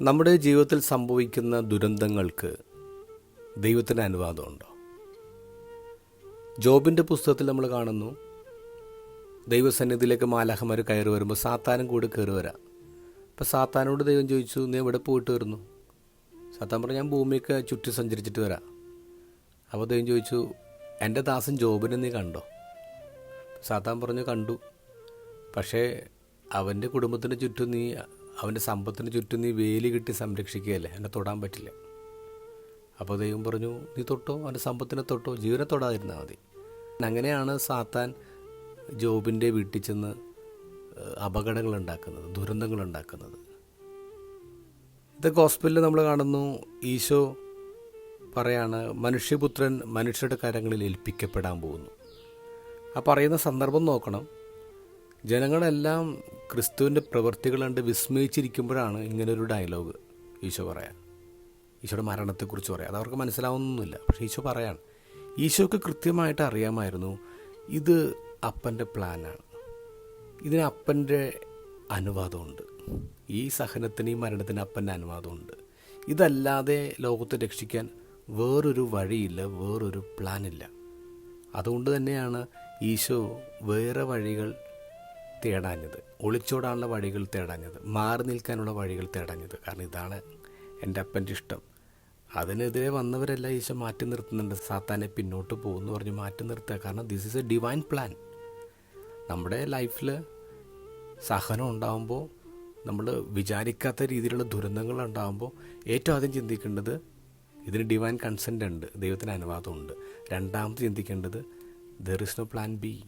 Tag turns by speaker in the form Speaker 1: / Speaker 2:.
Speaker 1: നമ്മുടെ ജീവിതത്തിൽ സംഭവിക്കുന്ന ദുരന്തങ്ങൾക്ക് ദൈവത്തിന് അനുവാദമുണ്ടോ? ജോബിന്റെ പുസ്തകത്തിൽ നമ്മൾ കാണുന്നു ദൈവസന്നിധിയിലേക്ക് മാലാഹമാർ കയറി വരുമ്പോൾ സാത്താനും കൂടെ കയറി വരാം. അപ്പോൾ സാത്താനോട് ദൈവം ചോദിച്ചു നീ എവിടെ പോയിട്ട് വരുന്നു? സാത്താൻ പറഞ്ഞു ഞാൻ ഭൂമിയൊക്കെ ചുറ്റി സഞ്ചരിച്ചിട്ട് വരാം. അപ്പോൾ ദൈവം ചോദിച്ചു എന്റെ ദാസൻ ജോബിനെ നീ കണ്ടോ? സാത്താൻ പറഞ്ഞു കണ്ടു. പക്ഷേ അവന്റെ കുടുംബത്തിന് ചുറ്റും നീ അവന്റെ സമ്പത്തിന് ചുറ്റും നീ വേലി കെട്ടി സംരക്ഷിക്കുകയല്ലേ? എന്നെ തൊടാൻ പറ്റില്ല. അപ്പോൾ ദൈവം പറഞ്ഞു നീ തൊട്ടോ? അവന്റെ സമ്പത്തിനെ തൊട്ടോ? ജീവനെ തൊടാതിരുന്നാൽ മതി. അങ്ങനെയാണ് സാത്താൻ ജോബിന്റെ വീട്ടിൽ ചെന്ന് അപകടങ്ങൾ ഉണ്ടാക്കുന്നത് ദുരന്തങ്ങൾ ഉണ്ടാക്കുന്നത് ഇത് ഹോസ്പിറ്റലിൽ നമ്മൾ കാണുന്നു. ഈശോ പറയാണ് മനുഷ്യപുത്രൻ മനുഷ്യരുടെ കരങ്ങളിൽ ഏൽപ്പിക്കപ്പെടാൻ പോകുന്നു. ആ പറയുന്ന സന്ദർഭം നോക്കണം. ജനങ്ങളെല്ലാം ക്രിസ്തുവിന്റെ പ്രവൃത്തികൾ കണ്ട് വിസ്മയിച്ചിരിക്കുമ്പോഴാണ് ഇങ്ങനൊരു ഡയലോഗ് ഈശോ പറയാൻ. ഈശോയുടെ മരണത്തെക്കുറിച്ച് പറയാം അത് അവർക്ക് മനസ്സിലാവുന്നൊന്നുമില്ല. പക്ഷേ ഈശോ പറയാണ് ഈശോക്ക് കൃത്യമായിട്ട് അറിയാമായിരുന്നു ഇത് അപ്പന്റെ പ്ലാനാണ്. ഇതിന് അപ്പന്റെ അനുവാദമുണ്ട്. ഈ സഹനത്തിന് ഈ മരണത്തിന് അപ്പന്റെ അനുവാദമുണ്ട്. ഇതല്ലാതെ ലോകത്തെ രക്ഷിക്കാൻ വേറൊരു വഴിയില്ല വേറൊരു പ്ലാനില്ല. അതുകൊണ്ട് തന്നെയാണ് ഈശോ വേറെ വഴികൾ തേടാഞ്ഞത്. ഒളിച്ചോടാനുള്ള വഴികൾ തേടാഞ്ഞത്. മാറി നിൽക്കാനുള്ള വഴികൾ തേടാഞ്ഞത്. കാരണം ഇതാണ് എന്റെ അപ്പന്റെ ഇഷ്ടം. അതിനെതിരെ വന്നവരെല്ലാം ഈശോ മാറ്റി നിർത്തുന്നുണ്ട്. സാത്താനെ പിന്നോട്ട് പോകുമെന്ന് പറഞ്ഞ് മാറ്റി നിർത്തുക. കാരണം this is a divine plan നമ്മുടെ ലൈഫിൽ സഹനം ഉണ്ടാകുമ്പോൾ നമ്മൾ വിചാരിക്കാത്ത രീതിയിലുള്ള ദുരന്തങ്ങൾ ഉണ്ടാകുമ്പോൾ ഏറ്റവും ആദ്യം ചിന്തിക്കേണ്ടത് ഇതിന് ഡിവൈൻ കൺസെന്റ് ഉണ്ട്. ദൈവത്തിന് അനുവാദമുണ്ട്. രണ്ടാമത് ചിന്തിക്കേണ്ടത് there is no plan B